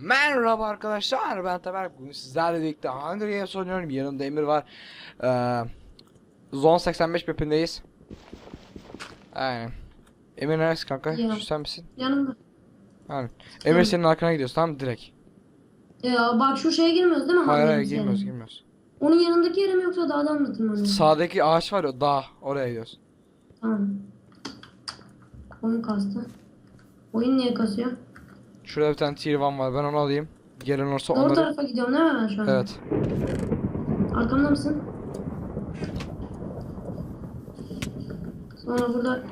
Merhaba arkadaşlar ben Tamer bugün sizlerle birlikte Hunger Games oynuyorum yanımda Emir var ee, Zone 85 mapindeyiz Aynen Emir neresi kanka? Ya. Şu sen misin? Yanımda. Aynen Emir senin arkana gidiyoruz tamam mı direkt? Ya bak şu şeye girmiyoruz değil mi? Hayır hayır girmiyoruz yani? girmiyoruz Onun yanındaki yere mi yoksa dağdan mı tırmanıyoruz? Sağdaki ağaç var ya dağ oraya gidiyoruz Tamam. Oyun kastı. Oyun niye kasıyor? Şurada bir tane tier 1 var ben onu alayım Gelen olursa Doğru onları tarafa gidiyorum değil mi ben şu an? Evet Arkamda mısın? Sonra burada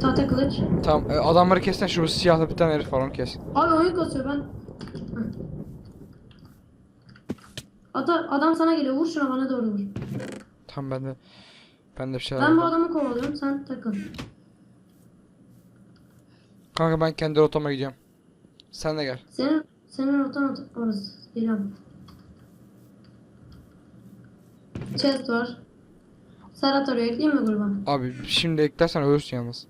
tahta kılıç. Tamam e, adamları kessen şu siyahlı bir tane herif var onu kes Abi oyun kasıyor ben. Ata, adam sana geliyor vur şuna bana doğru vur. Tamam ben de Ben de bir şeyler Ben bu adamı kovalıyorum sen takıl. Kanka ben kendi rotama gidiyorum Sen de gel Senin senin rotan orası. Geliyorum. Chest var. Serhat oraya ekleyeyim mi gruba? Abi şimdi eklersen ölürsün yalnız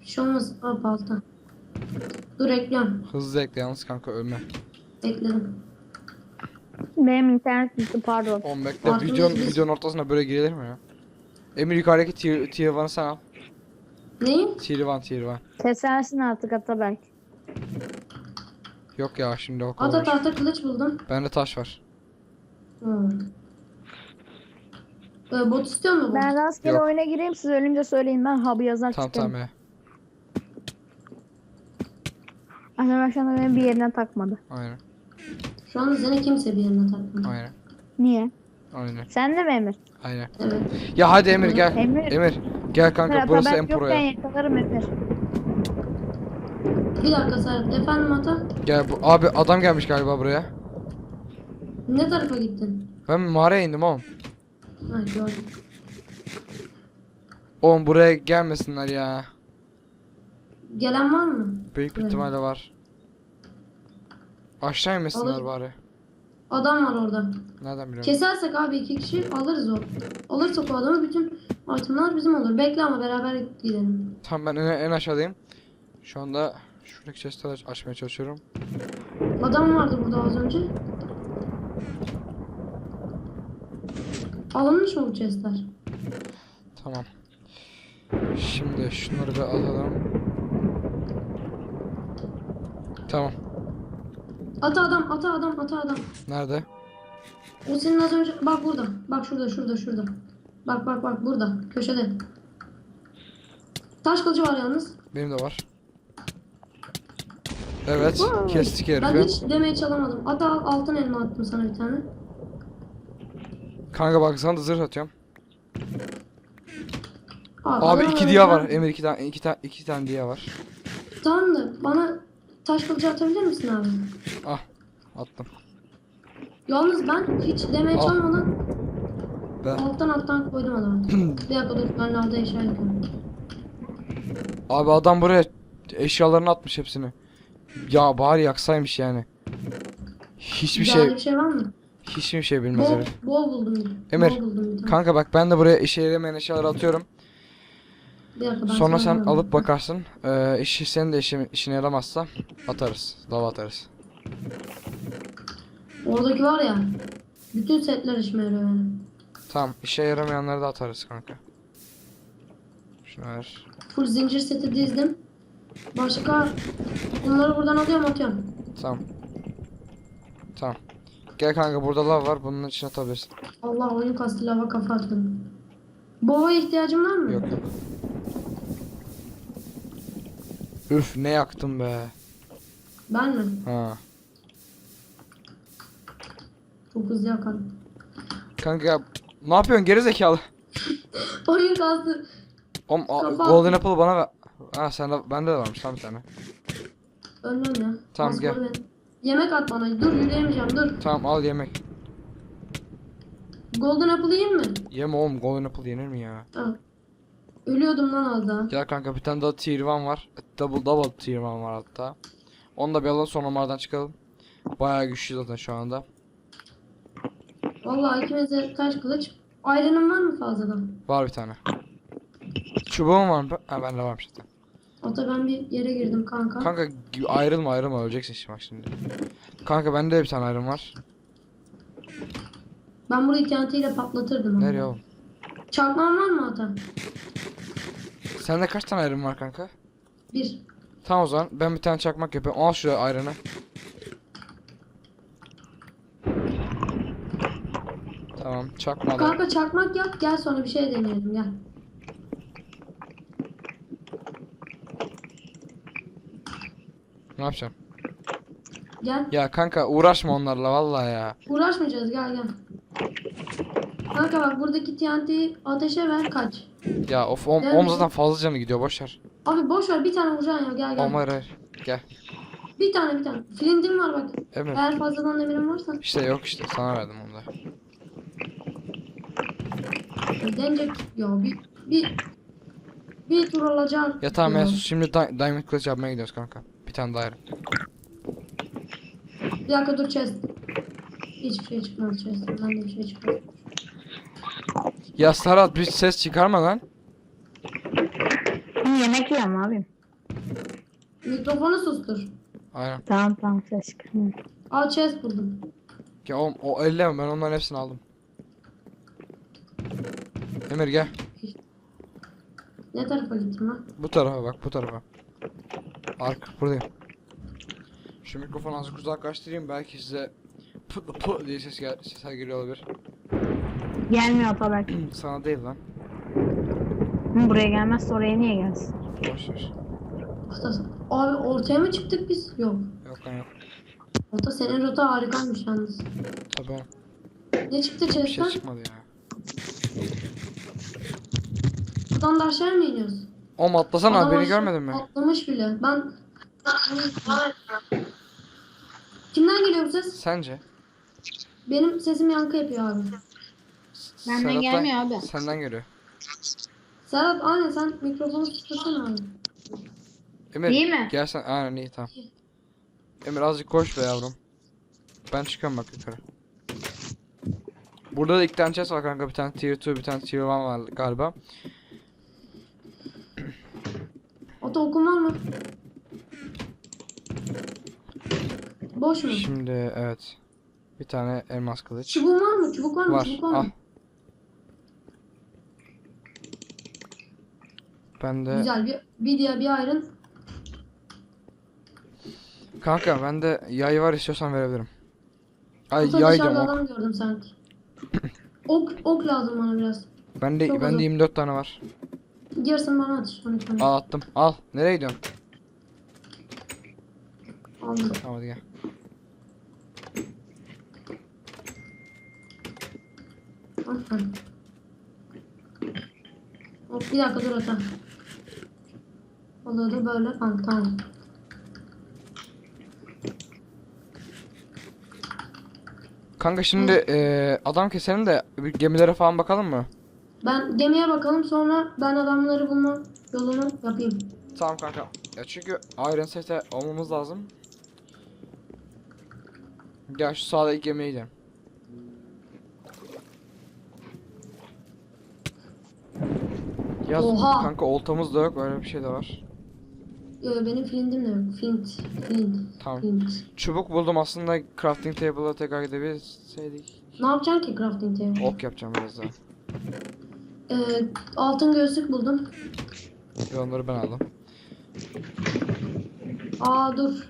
Bir şey olmaz. Aa balta. Dur ekliyorum. Hızlı ekle yalnız kanka ölme. Ekledim. Benim internet gitti pardon. Oğlum bekle Artık videonun, biz- videonun ortasına böyle girilir mi ya? Emir yukarıdaki tier, tier 1'ı sen al. Neyi? Tier 1 tier 1. Kesersin artık Atabek. Yok ya şimdi o Ata kadar. tahta kılıç buldum. Bende taş var. Hmm. Ee, bot istiyor mu bot? Ben rastgele Yok. oyuna gireyim siz ölünce söyleyin ben hub'ı yazar Tamam çıkarım. tamam ya. Atabek şu anda beni bir yerine takmadı. Aynen. Şu an seni kimse bir yerine takmıyor. Aynen. Niye? Aynen. Sen de mi Emir? Aynen. Evet. Ya hadi Emir gel. Emir. Emir. Gel kanka Emir, burası Atabek en pro yokken ya. yakalarım Emir. Bir dakika Serhat. Efendim Ata? Gel bu abi adam gelmiş galiba buraya. Ne tarafa gittin? Ben mağaraya indim oğlum. Ha gördüm. Oğlum buraya gelmesinler ya. Gelen var mı? Büyük bir Evet. ihtimalle var. Aşağı inmesinler Olur. bari. Adam var orada. Nereden biliyorum? Kesersek abi iki kişi alırız o. Alırsak o adamı bütün itemler bizim olur. Bekle ama beraber gidelim. Tamam ben en, en aşağıdayım. Şu anda şuradaki chest'i aç- açmaya çalışıyorum. Adam vardı burada az önce. Alınmış mı bu chestler? Tamam. Şimdi şunları bir alalım. Tamam. Ata adam, ata adam, ata adam. Nerede? O senin az önce... Bak burada. Bak şurada, şurada, şurada. Bak bak bak burada. Köşede. Taş kılıcı var yalnız. Benim de var. Evet, kestik Ben herifi. hiç demeye çalamadım. Al, altın elma attım sana bir tane. Kanka bak sana da zırh atıyorum. Abi, Abi iki diya var. Emir iki tane iki tane iki tane diya var. Tamam da bana taş kılıcı atabilir misin abi? Ah, attım. Yalnız ben hiç demeye Al. çalmadan Ben alttan alttan koydum adamı. ben lavda eşya yapıyorum. Abi adam buraya eşyalarını atmış hepsini. Ya bari yaksaymış yani. Hiçbir Daha şey bir şey var mı? hiçbir şey bilmez Bol, herif. bol buldum. Emir, Bol buldum bir tane. Kanka bak ben de buraya işe yaramayan eşyaları atıyorum. Bir dakika, ben Sonra sana sen alıp bakarsın. Ee, işi senin de işin, işine yaramazsa atarız. Lava atarız. Oradaki var ya. Bütün setler işime yarıyor benim. Tamam işe yaramayanları da atarız kanka. Şunu ver. Full zincir seti dizdim. Başka bunları buradan alıyorum atıyorum. Tamam. Tamam. Gel kanka burada lav var. Bunun içine atabilirsin. Allah oyun kastı lava kafa attım. Bova'ya ihtiyacım var mı? Yok yok. Üf ne yaktım be. Ben mi? Ha. Çok hızlı yakarım. Kanka ya, ne yapıyorsun geri zekalı? Oyun kastı. Oğlum a- Kapat. Golden Apple bana ver. Ha sen de bende de varmış lan bir tane. Önlem ya. Tamam, Bas gel. koy beni. Yemek at bana. Dur yürüyemeyeceğim dur. Tamam al yemek. Golden apple yiyeyim mi? Yeme oğlum Golden Apple yenir mi ya? Al. Ölüyordum lan az daha. Gel kanka bir tane daha tier 1 var. Double double tier 1 var hatta. Onu da bir alalım sonra onlardan çıkalım. Bayağı güçlü zaten şu anda. Vallahi ikimize taş kılıç. Iron'ın var mı fazladan? Var bir tane. Çubuğum var mı? Ha bende varmış zaten. Ata ben bir yere girdim kanka. Kanka ayrılma ayrılma öleceksin şimdi bak şimdi. Kanka bende de bir tane ayrım var. Ben burayı TNT patlatırdım. ama. Nereye oğlum? Çakmağın var mı ata? Sende kaç tane ayrım var kanka? Bir. Tamam o zaman ben bir tane çakmak yapıyorum. Al şu ayrını. Tamam çakma. Kanka çakmak yap gel sonra bir şey deneyelim gel. Ne yapacağım? Gel. Ya kanka uğraşma onlarla vallahi ya. Uğraşmayacağız gel gel. Kanka bak buradaki TNT'yi ateşe ver kaç. Ya of om, Gel om bir- zaten fazla canı gidiyor boşver. Abi boş ver bir tane vuracaksın ya gel gel. Om hayır hayır. Gel. Bir tane bir tane. Flintim var bak. Emir. Eğer fazladan demirin varsa. İşte yok işte sana verdim onu da. Denecek. Ya bir bir bir tur olacak. Ya tamam ya sus şimdi di- diamond kılıç yapmaya gidiyoruz kanka. Bir tane daha. Bir dakika dur chest. Hiçbir şey çıkmadı chest'ten. Ben de bir şey çıkmadı. Ya Serhat bir ses çıkarma lan. Yemek yiyorum abi. Mikrofonu sustur. Aynen. Tamam tamam ses çıkarmıyor. Al chest buldum. Ya oğlum o elleme ben onların hepsini aldım. Emir gel. Ne tarafa gittim lan? Bu tarafa bak bu tarafa. Ark buradayım. Şu mikrofonu azıcık uzaklaştırayım belki size pı pı diye ses gel sesler geliyor olabilir. Gelmiyor Atabek. Sana değil lan. Hı, buraya gelmezse oraya niye gelsin? Boş ver. Abi ortaya mı çıktık biz? Yok. Yok lan yok. Ata senin rota harikaymış yalnız. Tabii Ne çıktı bir şey chest'ten? çıkmadı ya. Buradan da aşağı mı iniyoruz? Oğlum atlasana Adam beni aşağı- görmedin mi? Atlamış bile. Ben... Kimden geliyor bu ses? Sence? Benim sesim yankı yapıyor abi. Benden Serhat'tan- gelmiyor abi. Senden geliyor. Serhat aynen sen mikrofonu tutursana abi. Emir İyi mi? gel sen. Aynen iyi tamam. Emir azıcık koş be yavrum. Ben çıkıyorum bak yukarı. Burada da iki tane chest var kanka. Bir tane tier 2 bir tane tier 1 var galiba. Okun var mı? Boş mu? Şimdi evet. Bir tane elmas kılıç. Çubuğun var mı? Çubuk var mı? Var. Çubuk var mı? Ben de Güzel bir bir diye bir ayrın. kanka bende yay var istiyorsan verebilirim. Ay Ata yay diyorum ok. adam gördüm sanki. ok, ok lazım bana biraz. Bende Çok bende uzun. 24 tane var. Yarısını bana at. 12 tane. Al attım. Al. Nereye gidiyorsun? Aldım. Tamam hadi gel. Aferin. Hop bir dakika dur ata. Oluyordu böyle. Ha, tamam. Kanka şimdi eee, adam keselim de bir gemilere falan bakalım mı? Ben gemiye bakalım sonra ben adamları bulma yolunu yapayım. Tamam kanka. Ya çünkü Iron Set'e olmamız lazım. Gel şu sağda ilk gemiye gidelim. Yaz Oha! kanka oltamız da yok öyle bir şey de var. Yo, benim flintim de yok. Flint. Flint. Tamam. Flint. Çubuk buldum aslında crafting table'a tekrar gidebilseydik. Ne yapacaksın ki crafting table? Ok yapacağım biraz daha. Ee, altın gözlük buldum. Ve onları ben aldım. Aa dur.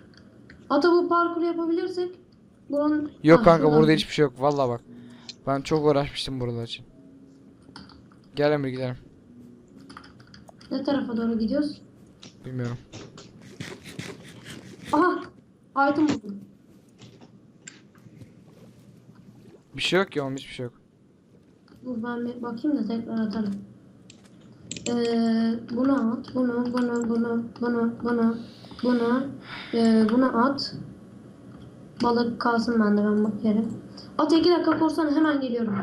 Ata bu parkuru yapabilirsek buranın... Yok Ha, kanka burada hiçbir şey yok vallahi bak. Ben çok uğraşmıştım buralar için. Gel Emir gidelim. Ne tarafa doğru gidiyoruz? Bilmiyorum. Aha! Item buldum. Bir şey yok ya oğlum hiçbir şey yok. Ben bir bakayım da tekrar atarım. Ee, bunu at, bunu, bunu, bunu, bunu, bunu, bunu, ee, bunu at. Balık kalsın bende ben bakarım. At iki dakika korsana hemen geliyorum.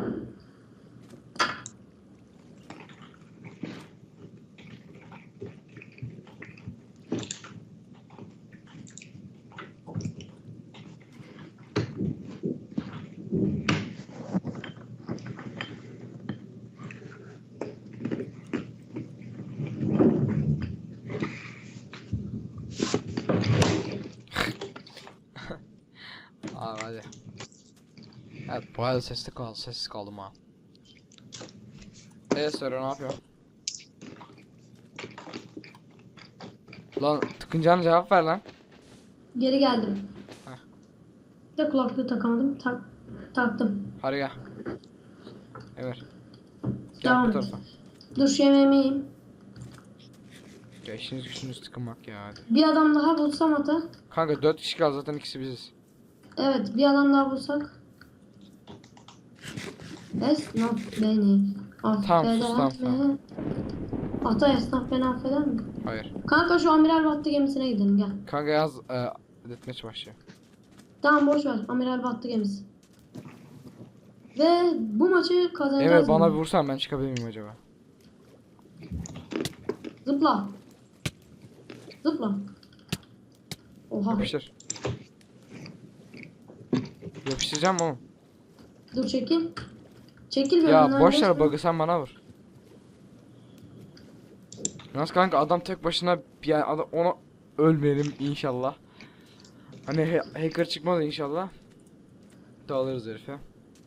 Abi hadi. Evet bu arada sesli kal sessiz kaldım ha. Evet sonra ne yapıyor? Lan tıkınacağına cevap ver lan. Geri geldim. Heh. Bir de kulaklığı takamadım. Tak, taktım. Hadi gel. Gel Devam bu tarafa. Dur şu yemeğimi yiyeyim. Ya işiniz gücünüz tıkınmak ya hadi. Bir adam daha bulsam ata. Kanka 4 kişi kaldı zaten ikisi biziz. Evet bir adam daha bulsak. Esnaf beni affeder sus, tamam. mi? Ata esnaf beni affeder mi? Hayır. Kanka şu Amiral Battı gemisine gidelim gel. Kanka yaz e, deathmatch başlıyor. Tamam boş ver Amiral Battı gemisi. Ve bu maçı kazanacağız. Emir bana mı? bir vursan ben çıkabilir miyim acaba? Zıpla. Zıpla. Oha. Yapıştır. Yapıştıracağım oğlum? Dur çekil. Çekil bir Ya boş ver bug'ı sen bana vur. Nasıl kanka adam tek başına yani adam ona ölmeyelim inşallah. Hani hacker çıkmadı inşallah. Dağılırız herife.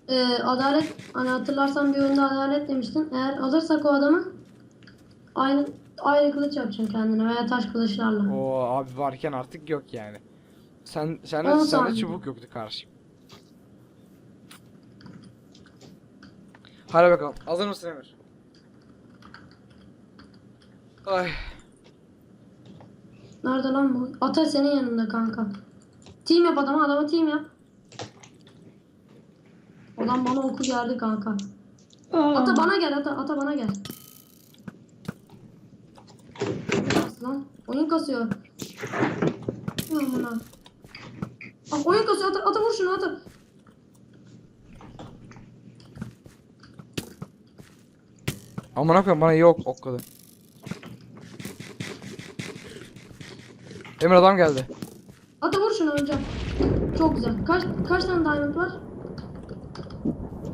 Ee, adalet hani hatırlarsan bir oyunda adalet demiştin. Eğer alırsak o adamı aynı aynı kılıç yapacaksın kendine veya taş kılıçlarla. O abi varken artık yok yani. Sen sen saniye. çubuk yoktu karşı. Hadi bakalım. Hazır mısın Emir? Ay. Nerede lan bu? Ata senin yanında kanka. Team yap adama adama team yap. Adam bana oku geldi kanka. Ata bana gel ata ata bana gel. Nasıl lan? Oyun kasıyor. Amına. Ah, oyun kasıyor ata, ata vur şunu ata. Aman koyayım bana yok ok kadar. Emir adam geldi. Ata vur şunu öleceğim. Çok güzel. Kaç kaç tane diamond var?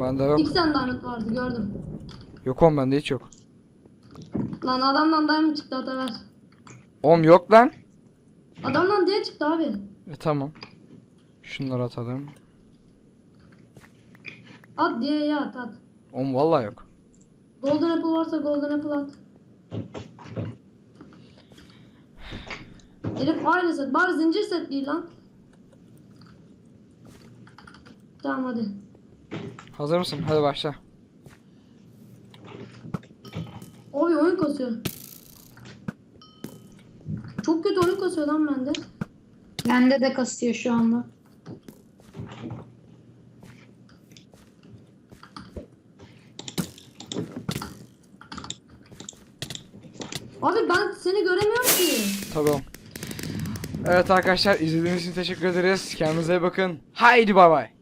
Bende yok. İki tane diamond vardı gördüm. Yok oğlum bende hiç yok. Lan adamdan diamond çıktı ata ver. Oğlum yok lan. Adamdan diye çıktı abi. E tamam. Şunları atalım. At diye ya at at. Oğlum vallahi yok. Golden apple varsa golden apple at. Herif aynı set. Bari zincir set değil lan. Tamam hadi. Hazır mısın? Hadi başla. Abi oyun kasıyor. Çok kötü oyun kasıyor lan bende. Bende de kasıyor şu anda. Abi ben seni göremiyorum Tamam. Evet arkadaşlar izlediğiniz için teşekkür ederiz. Kendinize iyi bakın. Haydi bay bay.